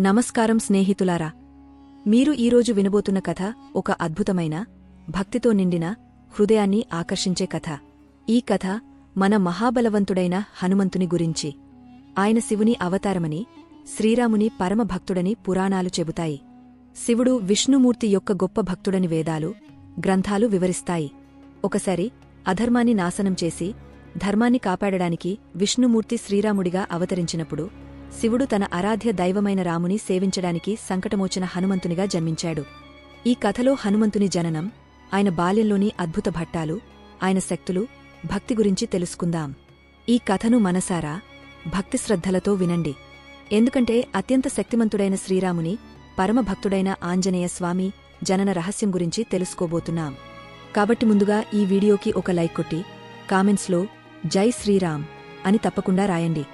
నమస్కారం స్నేహితులారా మీరు ఈరోజు వినబోతున్న కథ ఒక అద్భుతమైన భక్తితో నిండిన హృదయాన్ని ఆకర్షించే కథ. ఈ కథ మన మహాబలవంతుడైన హనుమంతుని గురించి. ఆయన శివుని అవతారమని శ్రీరాముని పరమభక్తుడని పురాణాలు చెబుతాయి. శివుడు విష్ణుమూర్తి యొక్క గొప్ప భక్తుడని వేదాలు గ్రంథాలు వివరిస్తాయి. ఒకసారి అధర్మాన్ని నాశనం చేసి ధర్మాన్ని కాపాడడానికి విష్ణుమూర్తి శ్రీరాముడిగా అవతరించినప్పుడు శివుడు తన ఆరాధ్య దైవమైన రాముని సేవించడానికి సంకటమోచిన హనుమంతునిగా జన్మించాడు. ఈ కథలో హనుమంతుని జననం ఆయన బాల్యంలోని అద్భుత భట్టాలు ఆయన శక్తులు భక్తి గురించి తెలుసుకుందాం. ఈ కథను మనసారా భక్తిశ్రద్ధలతో వినండి. ఎందుకంటే అత్యంత శక్తిమంతుడైన శ్రీరాముని పరమభక్తుడైన ఆంజనేయ స్వామి జనన రహస్యం గురించి తెలుసుకోబోతున్నాం. కాబట్టి ముందుగా ఈ వీడియోకి ఒక లైక్ కొట్టి కామెంట్స్లో జై శ్రీరామ్ అని తప్పకుండా రాయండి.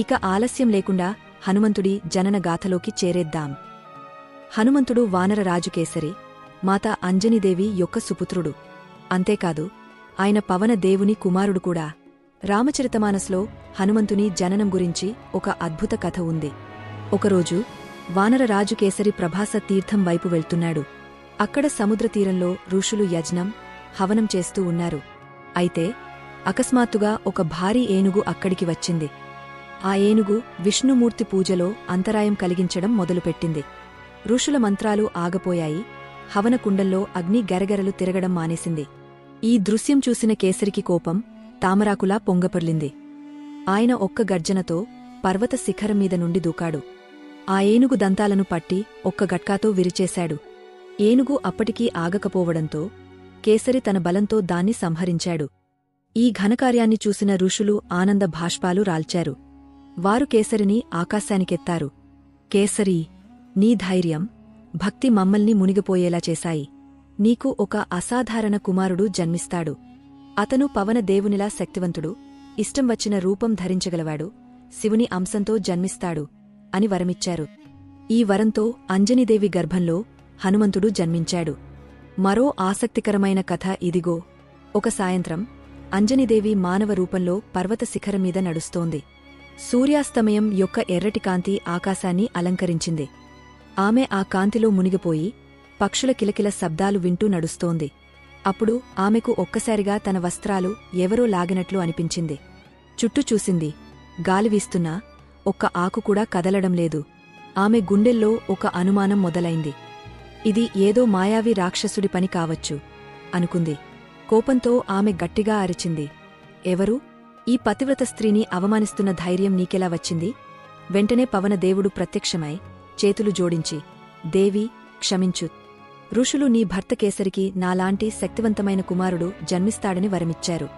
ఇక ఆలస్యం లేకుండా హనుమంతుడి జనన గాథలోకి చేరేద్దాం. హనుమంతుడు వానరరాజుకేసరి మాత అంజనిదేవి యొక్క సుపుత్రుడు. అంతేకాదు ఆయన పవన దేవుని కుమారుడు కూడా. రామచరితమానస్లో హనుమంతుని జననం గురించి ఒక అద్భుత కథ ఉంది. ఒకరోజు వానర రాజు కేసరి ప్రభాస తీర్థం వైపు వెళ్తున్నాడు. అక్కడ సముద్రతీరంలో ఋషులు యజ్ఞం హవనం చేస్తూ ఉన్నారు. అయితే అకస్మాత్తుగా ఒక భారీ ఏనుగు అక్కడికి వచ్చింది. ఆ ఏనుగు విష్ణుమూర్తి పూజలో అంతరాయం కలిగించడం మొదలుపెట్టింది. ఋషుల మంత్రాలు ఆగపోయాయి. హవనకుండంలో అగ్ని గరగరలు తిరగడం మానేసింది. ఈ దృశ్యం చూసిన కేసరికి కోపం తామరాకులా పొంగపర్లింది. ఆయన ఒక్క గర్జనతో పర్వత శిఖరం మీద నుండి దూకాడు. ఆ ఏనుగు దంతాలను పట్టి ఒక్క గట్కాతో విరిచేశాడు. ఏనుగు అప్పటికీ ఆగకపోవడంతో కేసరి తన బలంతో దాన్ని సంహరించాడు. ఈ ఘనకార్యాన్ని చూసిన ఋషులు ఆనంద భాష్పాలు రాల్చారు. వారు కేసరిని ఆకాశానికెత్తారు. కేసరీ నీ ధైర్యం భక్తి మమ్మల్ని మునిగిపోయేలా చేశాయి. నీకు ఒక అసాధారణ కుమారుడు జన్మిస్తాడు. అతను పవన దేవునిలా శక్తివంతుడు ఇష్టం వచ్చిన రూపం ధరించగలవాడు శివుని అంశంతో జన్మిస్తాడు అని వరమిచ్చారు. ఈ వరంతో అంజనిదేవి గర్భంలో హనుమంతుడు జన్మించాడు. మరో ఆసక్తికరమైన కథ ఇదిగో. ఒక సాయంత్రం అంజనిదేవి మానవ రూపంలో పర్వత శిఖరం మీద నడుస్తోంది. సూర్యాస్తమయం యొక్క ఎర్రటి కాంతి ఆకాశాన్ని అలంకరించింది. ఆమె ఆ కాంతిలో మునిగిపోయి పక్షుల కిలకిల శబ్దాలు వింటూ నడుస్తోంది. అప్పుడు ఆమెకు ఒక్కసారిగా తన వస్త్రాలు ఎవరో లాగినట్లు అనిపించింది. చుట్టూ చూసింది. గాలి వీస్తున్నా ఒక్క ఆకు కూడా కదలడం లేదు. ఆమె గుండెల్లో ఒక అనుమానం మొదలైంది. ఇది ఏదో మాయావి రాక్షసుడి పని కావచ్చు అనుకుంది. కోపంతో ఆమె గట్టిగా అరిచింది. ఎవరు? ఈ పతివ్రత స్త్రీని అవమానిస్తున్న ధైర్యం నీకెలా వచ్చింది? వెంటనే పవనదేవుడు ప్రత్యక్షమై చేతులు జోడించి దేవి క్షమించు. ఋషులు నీ భర్త కేసరికి నాలాంటి శక్తివంతమైన కుమారుడు జన్మిస్తాడని వరమిచ్చారు.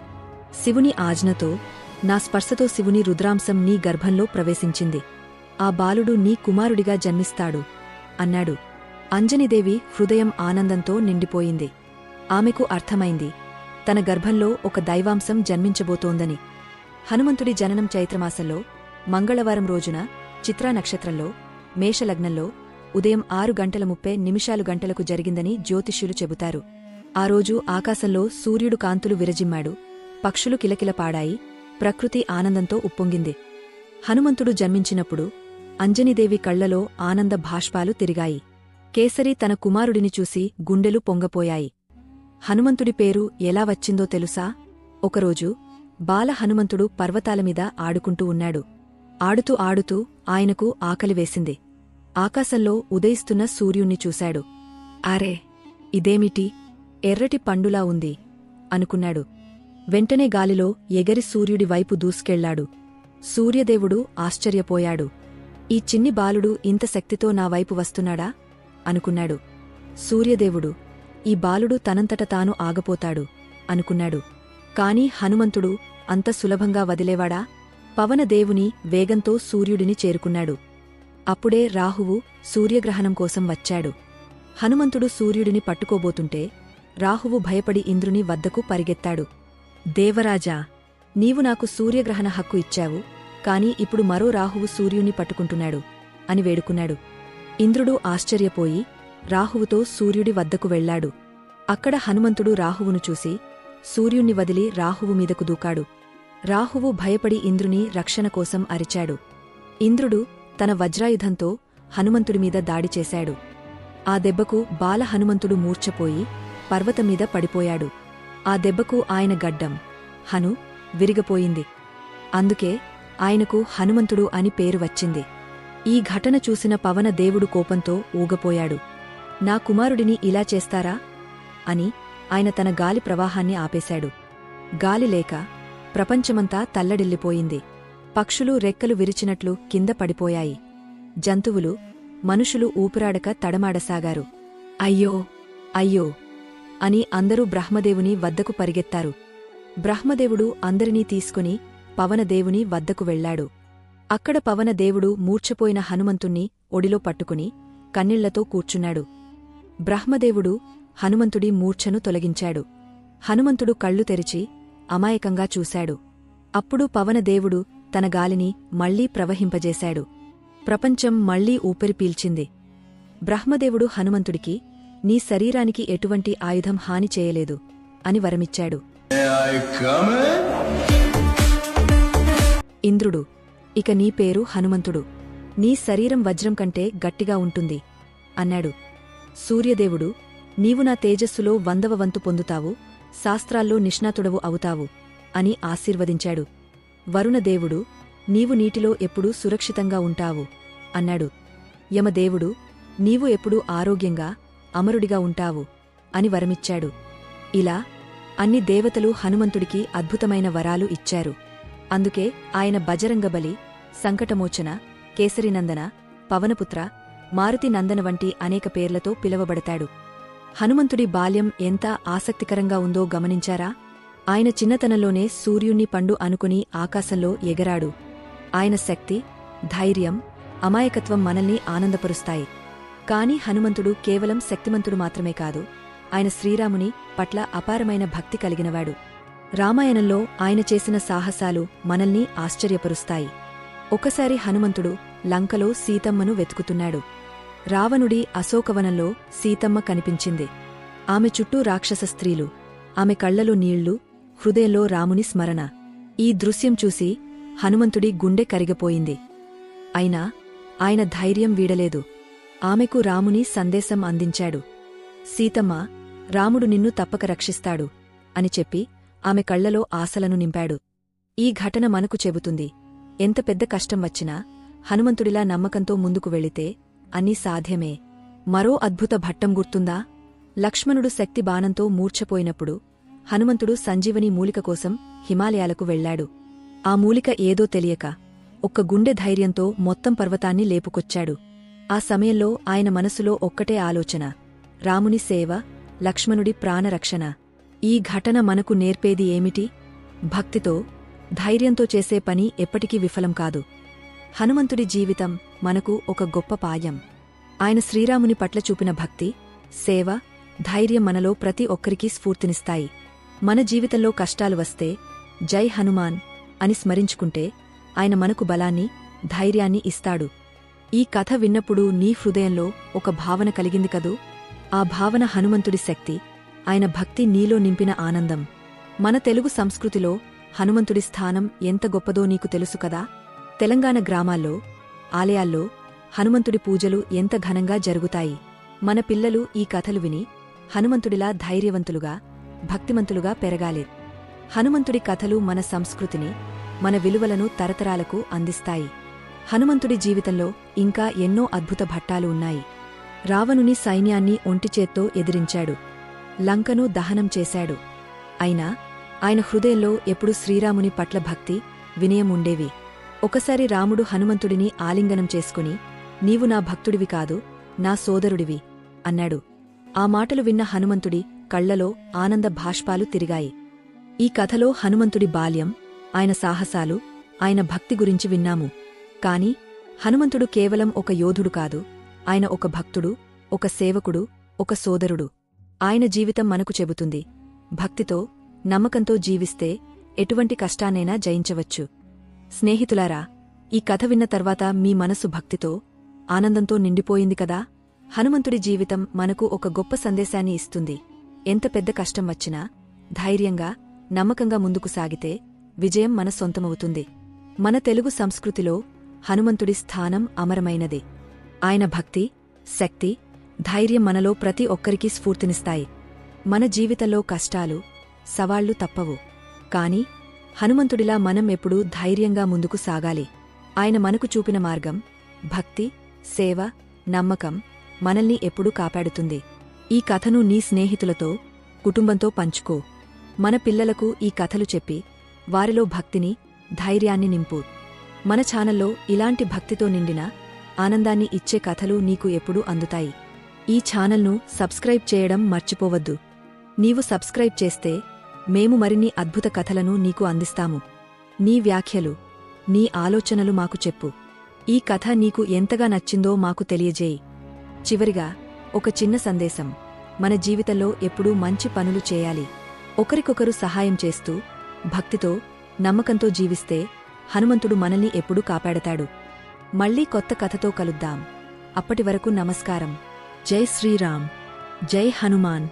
శివుని ఆజ్ఞతో నా స్పర్శతో శివుని రుద్రాంశం నీ గర్భంలో ప్రవేశించింది. ఆ బాలుడు నీ కుమారుడిగా జన్మిస్తాడు అన్నాడు. అంజనిదేవి హృదయం ఆనందంతో నిండిపోయింది. ఆమెకు అర్థమైంది తన గర్భంలో ఒక దైవాంశం జన్మించబోతోందని. హనుమంతుడి జననం చైత్రమాసంలో మంగళవారం రోజున చిత్రా నక్షత్రంలో మేషలగ్నంలో ఉదయం ఆరు గంటల ముప్పై నిమిషాలు గంటలకు జరిగిందని జ్యోతిష్యులు చెబుతారు. ఆ రోజు ఆకాశంలో సూర్యుడు కాంతులు విరజిమ్మాడు. పక్షులు కిలకిలపాడాయి ప్రకృతి ఆనందంతో ఉప్పొంగింది. హనుమంతుడు జన్మించినప్పుడు అంజనిదేవి కళ్ళలో ఆనంద భాష్పాలు తిరిగాయి. కేసరి తన కుమారుడిని చూసి గుండెలు పొంగపోయాయి. హనుమంతుడి పేరు ఎలా వచ్చిందో తెలుసా? ఒకరోజు బాల హనుమంతుడు పర్వతాలమీద ఆడుకుంటూ ఉన్నాడు. ఆడుతూ ఆడుతూ ఆయనకు ఆకలివేసింది ఆకాశంలో ఉదయిస్తున్న సూర్యుణ్ణి చూశాడు. ఆరే ఇదేమిటి? ఎర్రటి పండులా ఉంది అనుకున్నాడు. వెంటనే గాలిలో ఎగరి సూర్యుడి వైపు దూసుకెళ్ళాడు. సూర్యదేవుడు ఆశ్చర్యపోయాడు. ఈ చిన్ని బాలుడు ఇంత శక్తితో నా వైపు వస్తున్నాడా? అనుకున్నాడు. సూర్యదేవుడు ఈ బాలుడు తనంతట తాను ఆగపోతాడు అనుకున్నాడు. కాని హనుమంతుడు అంత సులభంగా వదిలేవాడా? పవనదేవుని వేగంతో సూర్యుడిని చేరుకున్నాడు. అప్పుడే రాహువు సూర్యగ్రహణం కోసం వచ్చాడు. హనుమంతుడు సూర్యుడిని పట్టుకోబోతుంటే రాహువు భయపడి ఇంద్రుని వద్దకు పరిగెత్తాడు. దేవరాజా నీవు నాకు సూర్యగ్రహణ హక్కు ఇచ్చావు కాని ఇప్పుడు మరో రాహువు సూర్యుని పట్టుకుంటున్నాడు అని వేడుకున్నాడు. ఇంద్రుడు ఆశ్చర్యపోయి రాహువుతో సూర్యుడి వద్దకు వెళ్ళాడు అక్కడ హనుమంతుడు రాహువును చూసి సూర్యుణ్ణి వదిలి రాహువు మీదకు దూకాడు. రాహువు భయపడి ఇంద్రుని రక్షణ కోసం అరిచాడు. ఇంద్రుడు తన వజ్రాయుధంతో హనుమంతుడి మీద దాడి చేశాడు. ఆ దెబ్బకు బాల హనుమంతుడు మూర్ఛపోయి పర్వతమీద పడిపోయాడు. ఆ దెబ్బకు ఆయన గడ్డం. హను విరిగపోయింది. అందుకే ఆయనకు హనుమంతుడు అని పేరు వచ్చింది. ఈ ఘటన చూసిన పవన దేవుడు కోపంతో ఊగపోయాడు. నా కుమారుడిని ఇలా చేస్తారా? అని ఆయన తన గాలి ప్రవాహాన్ని ఆపేశాడు. గాలి లేక ప్రపంచమంతా తల్లడిల్లిపోయింది. పక్షులు రెక్కలు విరిచినట్లు కింద పడిపోయాయి. జంతువులు మనుషులు ఊపిరాడక తడమాడసాగారు. అయ్యో అయ్యో అని అందరూ బ్రహ్మదేవుని వద్దకు పరిగెత్తారు. బ్రహ్మదేవుడు అందరినీ తీసుకుని పవనదేవుని వద్దకు వెళ్ళాడు అక్కడ పవనదేవుడు మూర్ఛపోయిన హనుమంతుణ్ణి ఒడిలో పట్టుకుని కన్నీళ్ళతో కూర్చున్నాడు. బ్రహ్మదేవుడు హనుమంతుడి మూర్ఛను తొలగించాడు. హనుమంతుడు కళ్ళు తెరిచి అమాయకంగా చూశాడు. అప్పుడు పవనదేవుడు తన గాలిని మళ్ళీ ప్రవహింపజేశాడు. ప్రపంచం మళ్ళీ ఊపిరి పీల్చింది. బ్రహ్మదేవుడు హనుమంతుడికి నీ శరీరానికి ఎటువంటి ఆయుధం హాని చేయలేదు అని వరమిచ్చాడు. ఇంద్రుడు ఇక నీ పేరు హనుమంతుడు. నీ శరీరం వజ్రం కంటే గట్టిగా ఉంటుంది అన్నాడు. సూర్యదేవుడు నీవు నా తేజస్సులో వందవ వంతు పొందుతావు శాస్త్రాల్లో నిష్ణాతుడవు అవుతావు అని ఆశీర్వదించాడు. వరుణదేవుడు నీవు నీటిలో ఎప్పుడూ సురక్షితంగా ఉంటావు అన్నాడు. యమదేవుడు నీవు ఎప్పుడూ ఆరోగ్యంగా అమరుడిగా ఉంటావు అని వరమిచ్చాడు. ఇలా అన్ని దేవతలు హనుమంతుడికి అద్భుతమైన వరాలు ఇచ్చారు. అందుకే ఆయన బజరంగబలి సంకటమోచన కేసరినందన పవనపుత్ర మారుతినందన వంటి అనేక పేర్లతో పిలువబడతాడు. హనుమంతుడి బాల్యం ఎంత ఆసక్తికరంగా ఉందో గమనించారా? ఆయన చిన్నతనంలోనే సూర్యుణ్ణి పండు అనుకుని ఆకాశంలో ఎగరాడు. ఆయన శక్తి ధైర్యం అమాయకత్వం మనల్ని ఆనందపరుస్తాయి. కాని హనుమంతుడు కేవలం శక్తిమంతుడు మాత్రమే కాదు ఆయన శ్రీరాముని పట్ల అపారమైన భక్తి కలిగినవాడు. రామాయణంలో ఆయన చేసిన సాహసాలు మనల్ని ఆశ్చర్యపరుస్తాయి. ఒకసారి హనుమంతుడు లంకలో సీతమ్మను వెతుకుతున్నాడు. రావణుడి అశోకవనంలో సీతమ్మ కనిపించింది. ఆమె చుట్టూ రాక్షస స్త్రీలు ఆమె కళ్ళలో నీళ్ళు హృదయంలో రాముని స్మరణ. ఈ దృశ్యం చూసి హనుమంతుడి గుండె కరిగిపోయింది. అయినా ఆయన ధైర్యం వీడలేదు. ఆమెకు రాముని సందేశం అందించాడు. సీతమ్మ రాముడు నిన్ను తప్పక రక్షిస్తాడు అని చెప్పి ఆమె కళ్ళలో ఆశలను నింపాడు. ఈ ఘటన మనకు చెబుతుంది. ఎంత పెద్ద కష్టం వచ్చినా హనుమంతుడిలా నమ్మకంతో ముందుకు వెళితే అన్నీ సాధ్యమే. మరో అద్భుత భట్టం గుర్తుందా? లక్ష్మణుడు శక్తి బాణంతో మూర్ఛపోయినప్పుడు హనుమంతుడు సంజీవని మూలిక కోసం హిమాలయాలకు వెళ్ళాడు ఆ మూలిక ఏదో తెలియక ఒక్క గుండె ధైర్యంతో మొత్తం పర్వతాన్ని లేపుకొచ్చాడు. ఆ సమయంలో ఆయన మనసులో ఒక్కటే ఆలోచన. రాముని సేవ లక్ష్మణుడి ప్రాణరక్షణ. ఈ ఘటన మనకు నేర్పేది ఏమిటి? భక్తితో ధైర్యంతో చేసే పని ఎప్పటికీ విఫలం కాదు. హనుమంతుడి జీవితం మనకు ఒక గొప్ప పాయం. ఆయన శ్రీరాముని పట్ల చూపిన భక్తి సేవ ధైర్యం మనలో ప్రతి ఒక్కరికీ స్ఫూర్తినిస్తాయి. మన జీవితంలో కష్టాలు వస్తే జై హనుమాన్ అని స్మరించుకుంటే ఆయన మనకు బలాన్ని ధైర్యాన్ని ఇస్తాడు. ఈ కథ విన్నప్పుడు నీ హృదయంలో ఒక భావన కలిగింది కదూ? ఆ భావన హనుమంతుడి శక్తి ఆయన భక్తి నీలో నింపిన ఆనందం. మన తెలుగు సంస్కృతిలో హనుమంతుడి స్థానం ఎంత గొప్పదో నీకు తెలుసు కదా? తెలంగాణ గ్రామాల్లో ఆలయాల్లో హనుమంతుడి పూజలు ఎంత ఘనంగా జరుగుతాయి? మన పిల్లలు ఈ కథలు విని హనుమంతుడిలా ధైర్యవంతులుగా భక్తిమంతులుగా పెరగాలి. హనుమంతుడి కథలు మన సంస్కృతిని మన విలువలను తరతరాలకు అందిస్తాయి. హనుమంతుడి జీవితంలో ఇంకా ఎన్నో అద్భుత భట్టాలు ఉన్నాయి. రావణుని సైన్యాన్ని ఒంటిచేత్తో ఎదిరించాడు. లంకను దహనం చేశాడు. అయినా ఆయన హృదయంలో ఎప్పుడు శ్రీరాముని పట్ల భక్తి వినయం ఉండేవి. ఒకసారి రాముడు హనుమంతుడిని ఆలింగనం చేసుకుని నీవు నా భక్తుడివి కాదు నా సోదరుడివి అన్నాడు. ఆ మాటలు విన్న హనుమంతుడి కళ్ళలో ఆనంద భాష్పాలు తిరిగాయి. ఈ కథలో హనుమంతుడి బాల్యం ఆయన సాహసాలు ఆయన భక్తి గురించి విన్నాము. కాని హనుమంతుడు కేవలం ఒక యోధుడు కాదు ఆయన ఒక భక్తుడు ఒక సేవకుడు ఒక సోదరుడు. ఆయన జీవితం మనకు చెబుతుంది. భక్తితో నమ్మకంతో జీవిస్తే ఎటువంటి కష్టాన్నైనా జయించవచ్చు. స్నేహితులారా ఈ కథ విన్న తర్వాత మీ మనసు భక్తితో ఆనందంతో నిండిపోయింది కదా? హనుమంతుడి జీవితం మనకు ఒక గొప్ప సందేశాన్ని ఇస్తుంది. ఎంత పెద్ద కష్టం వచ్చినా ధైర్యంగా నమ్మకంగా ముందుకు సాగితే విజయం మన సొంతమవుతుంది. మన తెలుగు సంస్కృతిలో హనుమంతుడి స్థానం అమరమైనది. ఆయన భక్తి శక్తి ధైర్యం మనలో ప్రతి ఒక్కరికి స్ఫూర్తినిస్తాయి. మన జీవితంలో కష్టాలు సవాళ్ళు తప్పవు. కాని హనుమంతుడిలా మనం ఎప్పుడూ ధైర్యంగా ముందుకు సాగాలి. ఆయన మనకు చూపిన మార్గం భక్తి సేవ నమ్మకం మనల్ని ఎప్పుడూ కాపాడుతుంది. ఈ కథను నీ స్నేహితులతో కుటుంబంతో పంచుకో. మన పిల్లలకు ఈ కథలు చెప్పి వారిలో భక్తిని ధైర్యాన్ని నింపు. మన ఛానల్లో ఇలాంటి భక్తితో నిండిన ఆనందాన్ని ఇచ్చే కథలు నీకు ఎప్పుడూ అందుతాయి. ఈ ఛానల్ను సబ్స్క్రైబ్ చేయడం మర్చిపోవద్దు. నీవు సబ్స్క్రైబ్ చేస్తే మేము మరిన్ని అద్భుత కథలను నీకు అందిస్తాము. నీ వ్యాఖ్యలు నీ ఆలోచనలు మాకు చెప్పు. ఈ కథ నీకు ఎంతగా నచ్చిందో మాకు తెలియజేయి. చివరిగా ఒక చిన్న సందేశం. మన జీవితంలో ఎప్పుడూ మంచి పనులు చేయాలి. ఒకరికొకరు సహాయం చేస్తూ భక్తితో నమ్మకంతో జీవిస్తే హనుమంతుడు మనల్ని ఎప్పుడూ కాపాడతాడు. మళ్ళీ కొత్త కథతో కలుద్దాం. అప్పటి వరకు నమస్కారం. జై శ్రీరామ్. జై హనుమాన్.